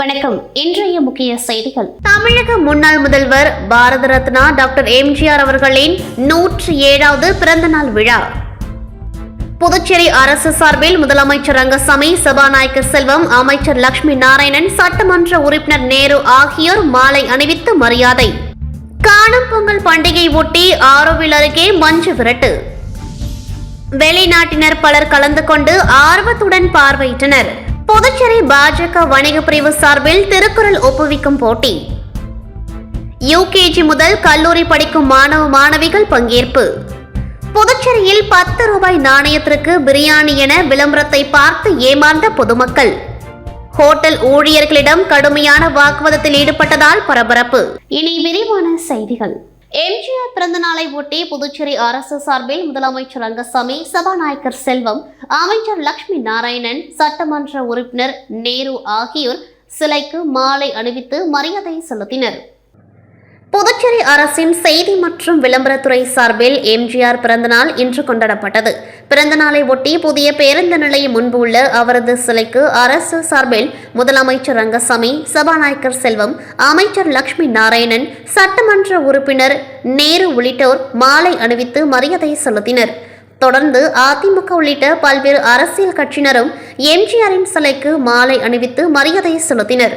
வணக்கம். இன்றைய முக்கிய செய்திகள். தமிழக முன்னாள் முதல்வர் பாரத ரத்னா டாக்டர் எம்ஜிஆர் அவர்களின் நூற்றி ஏழாவது பிறந்தநாள் விழா. புதுச்சேரி அரசு சார்பில் முதலமைச்சர் ரங்கசாமி சபாநாயகர் செல்வம் அமைச்சர் லட்சுமி நாராயணன் சட்டமன்ற உறுப்பினர் நேரு ஆகியோர் மாலை அணிவித்து மரியாதை. காணும் பொங்கல் பண்டிகை ஒட்டி ஆரோவில் அருகே மஞ்சு விரட்டு. வெளிநாட்டினர் பலர் கலந்து கொண்டு ஆர்வத்துடன் பார்வையிட்டனர். புதுச்சேரி பாஜக வணிக பிரிவு சார்பில் திருக்குறள் ஒப்புவிக்கும் போட்டி. யூகேஜி முதல் கல்லூரி படிக்கும் மாணவ மாணவிகள் பங்கேற்பு. புதுச்சேரியில் பத்து ரூபாய் நாணயத்திற்கு பிரியாணி என விளம்பரத்தை பார்த்து ஏமாந்த பொதுமக்கள். ஹோட்டல் ஊழியர்களிடம் கடுமையான வாக்குவாதத்தில் ஈடுபட்டதால் பரபரப்பு. இனி விரிவான செய்திகள். எம்ஜிஆர் பிறந்த நாளை ஒட்டி புதுச்சேரி அரசு சார்பில் முதலமைச்சர் ரங்கசாமி சபாநாயகர் செல்வம் அமைச்சர் லட்சுமி நாராயணன் சட்டமன்ற உறுப்பினர் நேரு ஆகியோர் சிலைக்கு மாலை அணிவித்து மரியாதை செலுத்தினர். புதுச்சேரி அரசின் செய்தி மற்றும் விளம்பரத்துறை சார்பில் எம்ஜிஆர் பிறந்தநாள் இன்று கொண்டாடப்பட்டது. பிறந்தநாளை ஒட்டி புதிய பேருந்து நிலையம் முன்பு உள்ள அவரது சிலைக்கு அரசு சார்பில் முதலமைச்சர் ரங்கசாமி சபாநாயகர் செல்வம் அமைச்சர் லட்சுமி நாராயணன் சட்டமன்ற உறுப்பினர் நேரு உள்ளிட்டோர் மாலை அணிவித்து மரியாதை செலுத்தினர். தொடர்ந்து அதிமுக உள்ளிட்ட பல்வேறு அரசியல் கட்சியினரும் எம்ஜிஆரின் சிலைக்கு மாலை அணிவித்து மரியாதை செலுத்தினர்.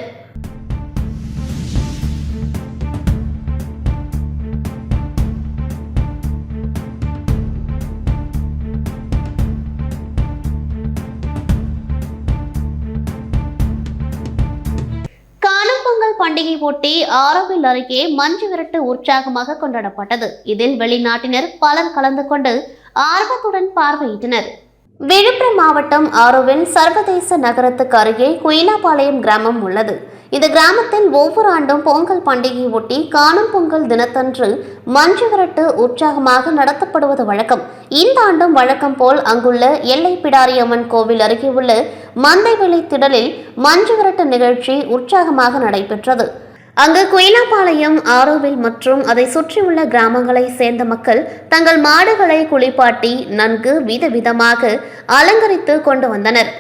பண்டிகை ஒட்டி ஆரோவில் அருகே மஞ்சு விரட்டு உற்சாகமாக கொண்டாடப்பட்டது. இதில் வெளிநாட்டினர் பலர் கலந்து கொண்டு ஆர்வத்துடன் பார்வையிட்டனர். விழுப்புரம் மாவட்டம் ஆரோவில் சர்வதேச நகரத்துக்கு அருகே குயிலாபாளையம் கிராமம் உள்ளது. இந்த கிராமத்தில் ஒவ்வொரு ஆண்டும் பொங்கல் பண்டிகையை ஒட்டி காணும் பொங்கல் தினத்தன்று மஞ்சு விரட்டு உற்சாகமாக நடத்தப்படுவது வழக்கம். இந்த ஆண்டும் வழக்கம் போல் அங்குள்ள எல்லை பிடாரியம்மன் கோவில் அருகே உள்ள மந்தைவெளி திடலில் மஞ்சு விரட்டு நிகழ்ச்சி உற்சாகமாக நடைபெற்றது. அங்கு குயிலாப்பாளையம் ஆரோவில் மற்றும் அதை சுற்றியுள்ள கிராமங்களை சேர்ந்த மக்கள் தங்கள் மாடுகளை குளிப்பாட்டி நன்கு விதவிதமாக அலங்கரித்து கொண்டு வந்தனர்.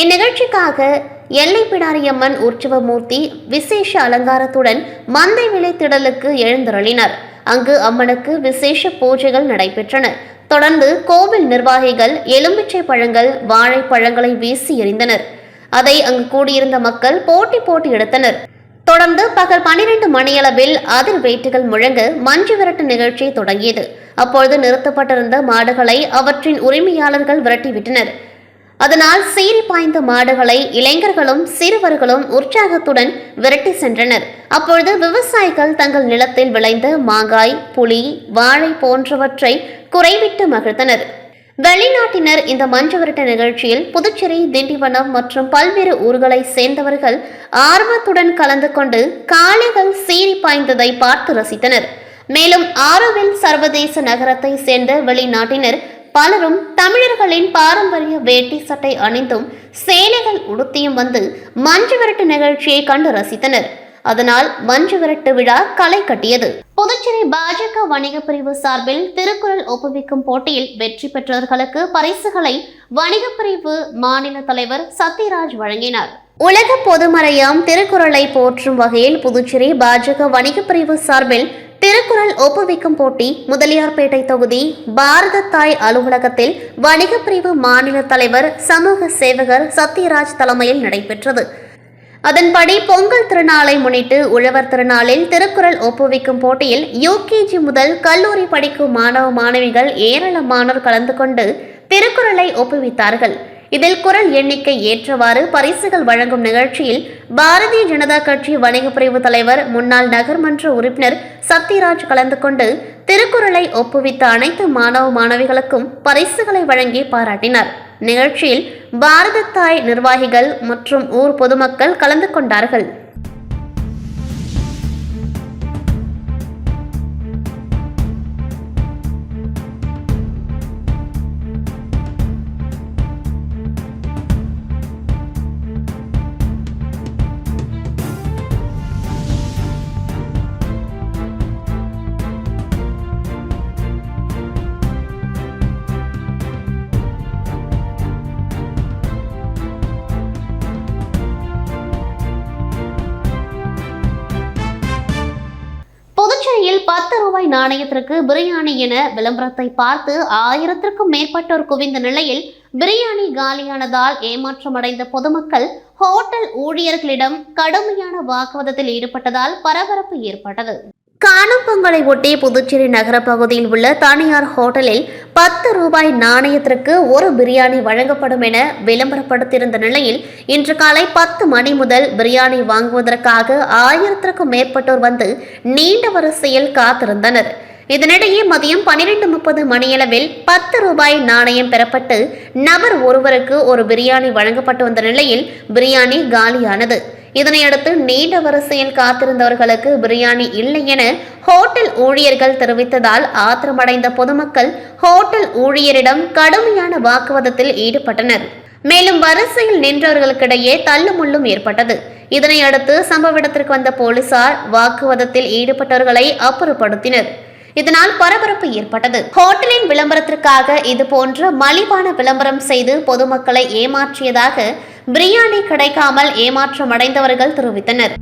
இந்நிகழ்ச்சிக்காக எல்லை பிடாரியம்மன் உற்சவமூர்த்தி விசேஷ அலங்காரத்துடன் மந்தை விலை திடலுக்கு எழுந்தருளினர். அங்கு அம்மனுக்கு விசேஷ பூஜைகள் நடைபெற்றன. தொடர்ந்து கோவில் நிர்வாகிகள் எலும்பிச்சை பழங்கள் வாழைப்பழங்களை வீசி எறிந்தனர். அதை அங்கு கூடியிருந்த மக்கள் போட்டி போட்டு எடுத்தனர். தொடர்ந்து பகல் பனிரெண்டு மணியளவில் அதிர் வேட்டுகள் முழங்க மஞ்சு விரட்டு நிகழ்ச்சி தொடங்கியது. அப்பொழுது நிறுத்தப்பட்டிருந்த மாடுகளை அவற்றின் உரிமையாளர்கள் விரட்டிவிட்டனர். அதனால் சீறி பாய்ந்த மாடுகளை இளைஞர்களும் சிறுவர்களும் உற்சாகத்துடன் விரட்டி சென்றனர். அப்பொழுது விவசாயிகள் தங்கள் நிலத்தில் விளைந்த மாங்காய் புளி வாழை போன்றவற்றை குறைவிட்டு மகிழ்ந்தனர். வெளிநாட்டினர் இந்த மஞ்சு விரட்ட நிகழ்ச்சியில் புதுச்சேரி திண்டிவனம் மற்றும் பல்வேறு ஊர்களை சேர்ந்தவர்கள் ஆர்வத்துடன் கலந்து கொண்டு காளைகள் சீறி பாய்ந்ததை பார்த்து ரசித்தனர். மேலும் ஆரோவில் சர்வதேச நகரத்தை சேர்ந்த வெளிநாட்டினர் பலரும் தமிழர்களின் பாரம்பரிய வேட்டி சட்டை அணிந்தும் சேலைகள் உடுத்தியும் வந்து மஞ்சு விரட்டு நிகழ்ச்சியை கண்டு ரசித்தனர். அதனால் மஞ்சு விரட்டு விழா களை கட்டியது. புதுச்சேரி பாஜக வணிக பிரிவு சார்பில் திருக்குறள் ஒப்புவிக்கும் போட்டியில் வெற்றி பெற்றவர்களுக்கு பரிசுகளை வணிக பிரிவு மாநில தலைவர் சத்யராஜ் வழங்கினார். உலக பொதுமறையாம் திருக்குறளை போற்றும் வகையில் புதுச்சேரி பாஜக வணிக பிரிவு சார்பில் திருக்குறள் ஒப்புவிக்கும் போட்டி முதலியார்பேட்டை தொகுதி பாரத தாய் அலுவலகத்தில் வணிக பிரிவு மாநில தலைவர் சமூக சேவகர் சத்யராஜ் தலைமையில் நடைபெற்றது. அதன்படி பொங்கல் திருநாளை முன்னிட்டு உழவர் திருநாளில் திருக்குறள் ஒப்புவிக்கும் போட்டியில் யூகேஜி முதல் கல்லூரி படிக்கும் மாணவ மாணவிகள் ஏராளமானோர் கலந்து கொண்டு திருக்குறளை ஒப்புவித்தார்கள். இதில் குரல் எண்ணிக்கை ஏற்றவாறு பரிசுகள் வழங்கும் நிகழ்ச்சியில் பாரதிய ஜனதா கட்சி வணிக பிரிவு தலைவர் முன்னாள் நகர்மன்ற உறுப்பினர் சத்யராஜ் கலந்து கொண்டு திருக்குறளை ஒப்புவித்த அனைத்து மாணவ மாணவிகளுக்கும் பரிசுகளை வழங்கி பாராட்டினார். நிகழ்ச்சியில் பாரத தாய் நிர்வாகிகள் மற்றும் ஊர் பொதுமக்கள் கலந்து கொண்டார்கள். நாணயத்திற்கு பிரியாணி என விளம்பரத்தை பார்த்து ஆயிரத்திற்கும் மேற்பட்டோர் குவிந்த நிலையில் பிரியாணி காலியானதால் ஏமாற்றமடைந்த பொதுமக்கள் ஹோட்டல் ஊழியர்களிடம் கடுமையான வாக்குவாதத்தில் ஈடுபட்டதால் பரபரப்பு ஏற்பட்டது. காணும் பொங்கலை ஒட்டி புதுச்சேரி நகர பகுதியில் உள்ள தனியார் ஹோட்டலில் பத்து ரூபாய் நாணயத்திற்கு ஒரு பிரியாணி வழங்கப்படும் என விளம்பரப்படுத்தியிருந்த நிலையில் இன்று காலை பத்து மணி முதல் பிரியாணி வாங்குவதற்காக ஆயிரத்திற்கும் மேற்பட்டோர் வந்து நீண்ட வரிசையில் காத்திருந்தனர். இதனிடையே மதியம் பனிரெண்டு முப்பது மணியளவில் பத்து ரூபாய் நாணயம் பெறப்பட்டு நபர் ஒருவருக்கு ஒரு பிரியாணி வழங்கப்பட்டு வந்த நிலையில் பிரியாணி காலியானது. இதனையடுத்து நீண்ட வரிசையில் காத்திருந்தவர்களுக்கு பிரியாணி இல்லை என ஹோட்டல் ஊழியர்கள் தெரிவித்ததால் ஆத்திரமடைந்த பொதுமக்கள் ஹோட்டல் ஊழியரிடம் கடுமையான வாக்குவாதத்தில் ஈடுபட்டனர். மேலும் வரிசையில் நின்றவர்களுக்கிடையே தள்ளுமுள்ளும் ஏற்பட்டது. இதனையடுத்து சம்பவ இடத்திற்கு வந்த போலீசார் வாக்குவாதத்தில் ஈடுபட்டவர்களை அப்புறப்படுத்தினர். இதனால் பரபரப்பு ஏற்பட்டது. ஹோட்டலின் விளம்பரத்திற்காக இதுபோன்ற மலிவான விளம்பரம் செய்து பொதுமக்களை ஏமாற்றியதாக பிரியாணி கிடைக்காமல் ஏமாற்றமடைந்தவர்கள் தெரிவித்தனர்.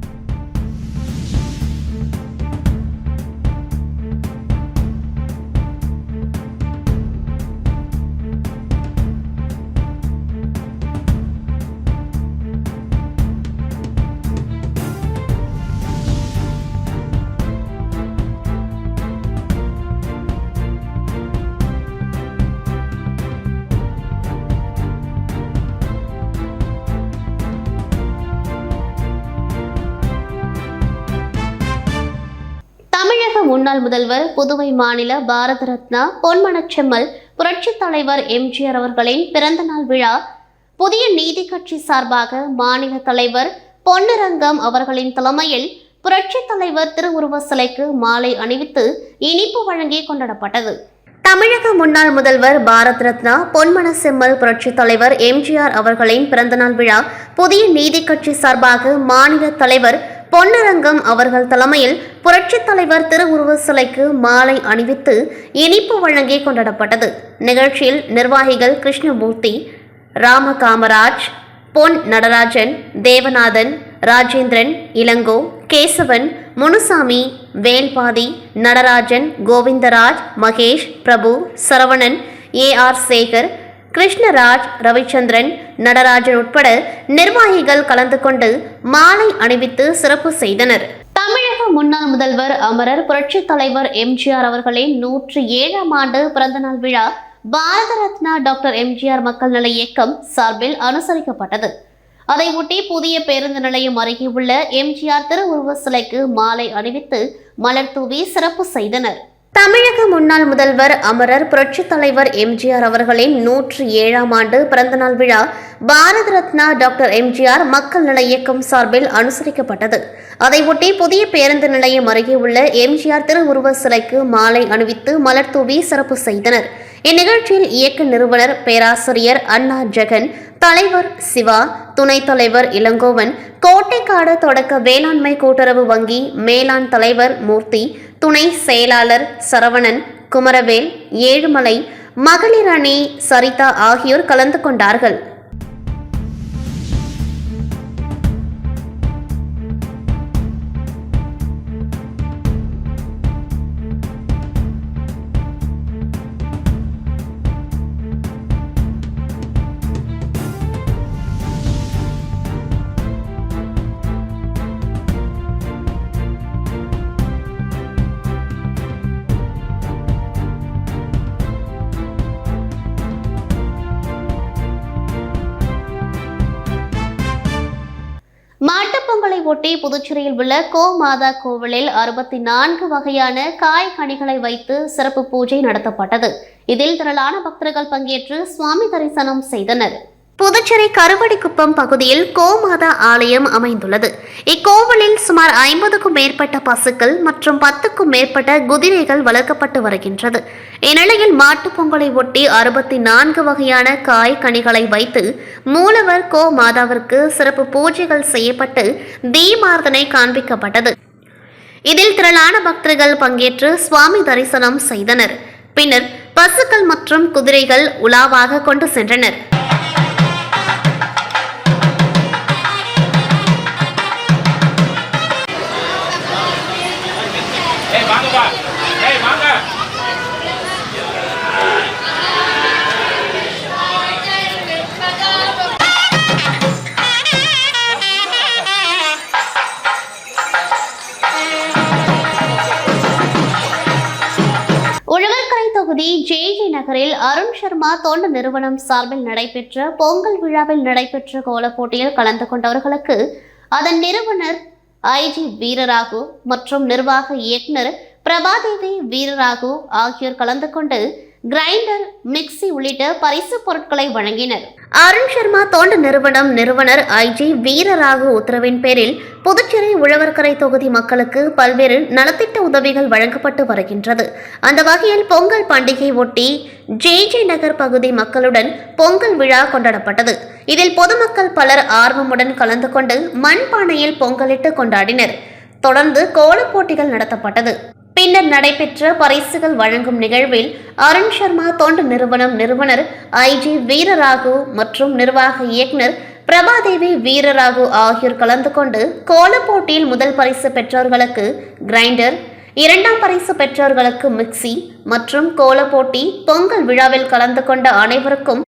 முன்னாள் முதல்வர் புதுவை மாநில பாரத ரத்னா பொன்மனச்செம்மல் புரட்சித் தலைவர் எம்ஜிஆர் அவர்களின் பிறந்தநாள் விழா புதிய நீதி கட்சி சார்பாக மாநில தலைவர் பொன்னரங்கம் அவர்களின் தலைமையில் புரட்சித் தலைவர் திருவுருவ சிலைக்கு மாலை அணிவித்து இனிப்பு வழங்கி கொண்டாடப்பட்டது. தமிழக முன்னாள் முதல்வர் பாரத் ரத்னா பொன்மன செம்மல் புரட்சித் தலைவர் எம்ஜிஆர் அவர்களின் பிறந்தநாள் விழா புதிய நீதி கட்சி சார்பாக மாநில தலைவர் பொன்னரங்கம் அவர்கள் தலைமையில் புரட்சித் தலைவர் திருவுருவ சிலைக்கு மாலை அணிவித்து இனிப்பு வழங்கி கொண்டாடப்பட்டது. நிகழ்ச்சியில் நிர்வாகிகள் கிருஷ்ணமூர்த்தி ராம காமராஜ் பொன் நடராஜன் தேவநாதன் ராஜேந்திரன் இளங்கோ கேசவன் முனுசாமி வேல்பாதி நடராஜன் கோவிந்தராஜ் மகேஷ் பிரபு சரவணன் ஏ ஆர் சேகர் கிருஷ்ணராஜ் ரவிச்சந்திரன் நடராஜன் உட்பட நிர்வாகிகள் கலந்து கொண்டு மாலை அணிவித்து சிறப்பு செய்தனர். முன்னாள் முதல்வர் அமரர் புரட்சித் தலைவர் எம்ஜிஆர் அவர்களின் நூற்றி ஏழாம் ஆண்டு பிறந்தநாள் விழா பாரத ரத்னா டாக்டர் எம்ஜிஆர் மக்கள் நல இயக்கம் சார்பில் அனுசரிக்கப்பட்டது. அதையொட்டி புதிய பேருந்து நிலையம் அருகே உள்ள எம்ஜிஆர் திருவுருவ சிலைக்கு மாலை அணிவித்து மலர் தூவி சிறப்பு செய்தனர். தமிழக முன்னாள் முதல்வர் அமரர் புரட்சித் தலைவர் எம்ஜிஆர் அவர்களின் நூற்றி ஏழாம் ஆண்டு பிறந்தநாள் விழா பாரத ரத்னா டாக்டர் எம்ஜிஆர் மக்கள் நல இயக்கம் சார்பில் அனுசரிக்கப்பட்டது. அதையொட்டி புதிய பேருந்து நிலையம் அருகே உள்ள எம்ஜிஆர் திருவுருவ சிலைக்கு மாலை அணிவித்து மலர் தூவி சிறப்பு செய்தனர். இந்நிகழ்ச்சியில் இயக்க நிறுவனர் பேராசிரியர் அண்ணா ஜெகன் தலைவர் சிவா துணைத் தலைவர் இளங்கோவன் கோட்டைக்காடு தொடக்க வேளாண்மை கூட்டுறவு வங்கி மேலாண் தலைவர் மூர்த்தி துணை செயலாளர் சரவணன் குமரவேல் ஏழுமலை மகளிர் அணி சரிதா ஆகியோர் கலந்து கொண்டார்கள். ஒட்டி புதுச்சேரியில் உள்ள கோ மாதா கோவிலில் அறுபத்தி நான்கு வகையான காய் கனிகளை வைத்து சிறப்பு பூஜை நடத்தப்பட்டது. இதில் திரளான பக்தர்கள் பங்கேற்று சுவாமி தரிசனம் செய்தனர். புதுச்சேரி கருவடிக்குப்பம் பகுதியில் கோமாதா ஆலயம் அமைந்துள்ளது. இக்கோவிலில் சுமார் ஐம்பதுக்கும் மேற்பட்ட பசுக்கள் மற்றும் பத்துக்கும் மேற்பட்ட குதிரைகள் வளர்க்கப்பட்டு வருகின்றது. இந்நிலையில் மாட்டுப் பொங்கலை ஒட்டி அறுபத்தி நான்கு வகையான காய் கனிகளை வைத்து மூலவர் கோ மாதாவிற்கு சிறப்பு பூஜைகள் செய்யப்பட்டு தீமார்த்தனை காண்பிக்கப்பட்டது. இதில் திரளான பக்தர்கள் பங்கேற்று சுவாமி தரிசனம் செய்தனர். பின்னர் பசுக்கள் மற்றும் குதிரைகள் உலாவாக கொண்டு சென்றனர். பகுதி ஜே ஜே நகரில் அருண் சர்மா தொண்டு நிறுவனம் சார்பில் நடைபெற்ற பொங்கல் விழாவில் நடைபெற்ற கோலப் போட்டியில் கலந்து கொண்டவர்களுக்கு அதன் நிறுவனர் ஐஜி வீரராகு மற்றும் நிர்வாக இயக்குனர் பிரபாதேவி வீரராகு ஆகியோர் கலந்து கொண்டு கிரைண்டர் மிக்ஸி உள்ளிட்ட பரிசு பொருட்களை வழங்கினர். அருண் சர்மா தொண்டு நிறுவனம் நிறுவனர் ஐஜி வீரராகு உத்தரவின் பேரில் புதுச்சேரி உழவர்கரை தொகுதி மக்களுக்கு பல்வேறு நலத்திட்ட உதவிகள் வழங்கப்பட்டு வருகின்றது. அந்த வகையில் பொங்கல் பண்டிகை ஒட்டி ஜே. ஜே. நகர் பகுதி மக்களுடன் பொங்கல் விழா கொண்டாடப்பட்டது. இதில் பொதுமக்கள் பலர் ஆர்வமுடன் கலந்து கொண்டு மண்பானையில் பொங்கலிட்டு கொண்டாடினர். தொடர்ந்து கோலப் போட்டிகள் நடத்தப்பட்டது. பின்னர் நடைபெற்ற பரிசுகள் வழங்கும் நிகழ்வில் அருண் சர்மா தொண்டு நிறுவனம் நிறுவனர் ஐஜி வீரராகு மற்றும் நிர்வாக இயக்குனர் பிரபாதேவி வீரராகு ஆகியோர் கலந்து கொண்டு கோலப் போட்டியில் முதல் பரிசு பெற்றோர்களுக்கு கிரைண்டர் இரண்டாம் பரிசு பெற்றோர்களுக்கு மிக்சி மற்றும் கோலப் போட்டி பொங்கல் விழாவில் கலந்து கொண்ட அனைவருக்கும்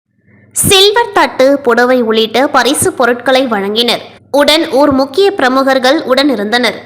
சில்வர் தட்டு புடவை உள்ளிட்ட பரிசு பொருட்களை வழங்கினர். உடன் ஊர் முக்கிய பிரமுகர்கள் உடன் இருந்தனர்.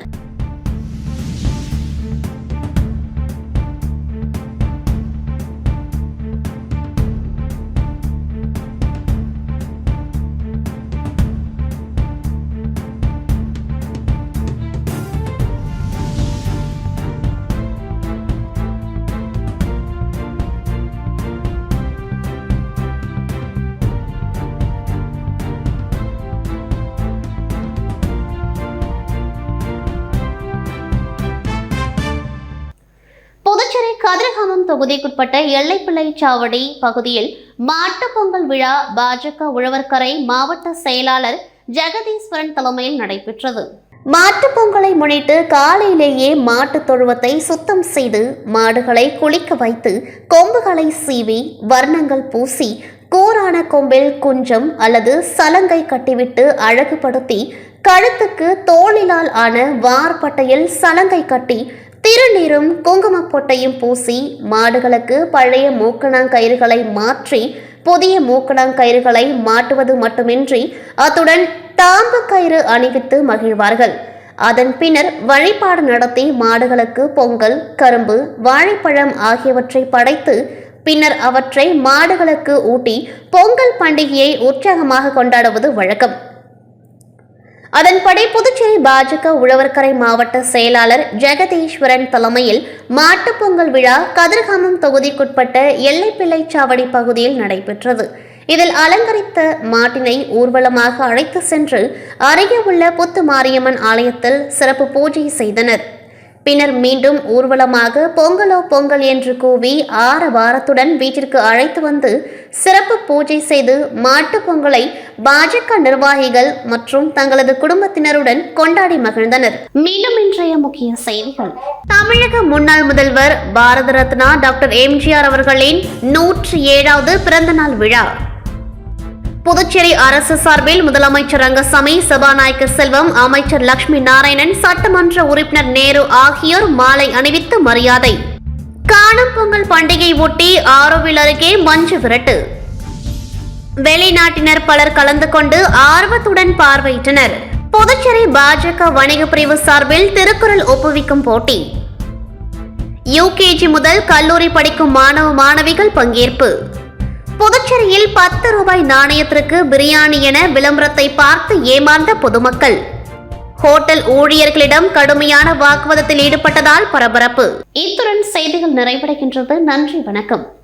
தொகுதிக்குட்பட்ட எல்லைப்பிள்ளை சாவடி பகுதியில் மாட்டுப் பொங்கல் விழா பாஜக உழவர்கரை மாவட்ட செயலாளர் ஜெகதீஸ்வரன் தலைமையில் நடைபெற்றது. மாட்டுப் பொங்கலை முன்னிட்டு காலையிலேயே மாட்டுத் தொழுவத்தை சுத்தம் செய்து மாடுகளை குளிக்க வைத்து கொம்புகளை சீவி வர்ணங்கள் பூசி கூரான கொம்பில் குஞ்சம் அல்லது சலங்கை கட்டிவிட்டு அழகுபடுத்தி கழுத்துக்கு தோளிலால் ஆன வார்பட்டையில் சலங்கை கட்டி திருநீரும் குங்குமப் பொட்டையும் பூசி மாடுகளுக்கு பழைய மூக்கணாங்கயிறுகளை மாற்றி புதிய மூக்கணாங்கயிறுகளை மாட்டுவது மட்டுமின்றி அத்துடன் தாம்பு கயிறு அணிவித்து மகிழ்வார்கள். அதன் பின்னர் வழிபாடு நடத்தி மாடுகளுக்கு பொங்கல் கரும்பு வாழைப்பழம் ஆகியவற்றை படைத்து பின்னர் அவற்றை மாடுகளுக்கு ஊட்டி பொங்கல் பண்டிகையை உற்சாகமாக கொண்டாடுவது வழக்கம். அதன்படி புதுச்சேரி பாஜக உழவர்கரை மாவட்ட செயலாளர் ஜெகதீஸ்வரன் தலைமையில் மாட்டுப் பொங்கல் விழா கதிர்காமம் தொகுதிக்குட்பட்ட எல்லைப்பிள்ளை சாவடி பகுதியில் நடைபெற்றது. இதில் அலங்கரித்த மாட்டினை ஊர்வலமாக அழைத்து சென்று அருகே உள்ள புத்து மாரியம்மன் ஆலயத்தில் சிறப்பு பூஜை செய்தனர். பின்னர் மீண்டும் ஊர்வலமாக பொங்கலோ பொங்கல் என்று கூவி ஆரவாரத்துடன் வீட்டிற்கு அழைத்து வந்து சிறப்பு பூஜை செய்து மாட்டுப் பொங்கலை பாஜக நிர்வாகிகள் மற்றும் தங்களது குடும்பத்தினருடன் கொண்டாடி மகிழ்ந்தனர். மீண்டும் இன்றைய முக்கிய செய்திகள். தமிழக முன்னாள் முதல்வர் பாரத ரத்னா டாக்டர் எம்ஜிஆர் அவர்களின் நூற்றி ஏழாவது பிறந்தநாள் விழா. புதுச்சேரி அரசு சார்பில் முதலமைச்சர் ரங்கசாமி சபாநாயகர் செல்வம் அமைச்சர் லட்சுமி நாராயணன் சட்டமன்ற உறுப்பினர் நேரு ஆகியோர் மாலை அணிவித்து மரியாதை. காணும் பொங்கல் பண்டிகை ஒட்டி ஆரோவில் அருகே மஞ்சு விரட்டு. வெளிநாட்டினர் பலர் கலந்து கொண்டு ஆர்வத்துடன் பார்வையிட்டனர். புதுச்சேரி பாஜக வணிக பிரிவு சார்பில் திருக்குறள் ஒப்புவிக்கும் போட்டி. யூகேஜி முதல் கல்லூரி படிக்கும் மாணவ மாணவிகள் பங்கேற்பு. புதுச்சேரியில் பத்து ரூபாய் நாணயத்திற்கு பிரியாணி என விளம்பரத்தை பார்த்து ஏமாந்த பொதுமக்கள். ஹோட்டல் ஊழியர்களிடம் கடுமையான வாக்குவாதத்தில் ஈடுபட்டதால் பரபரப்பு. இத்துடன் செய்திகள் நிறைவடைகின்றது. நன்றி வணக்கம்.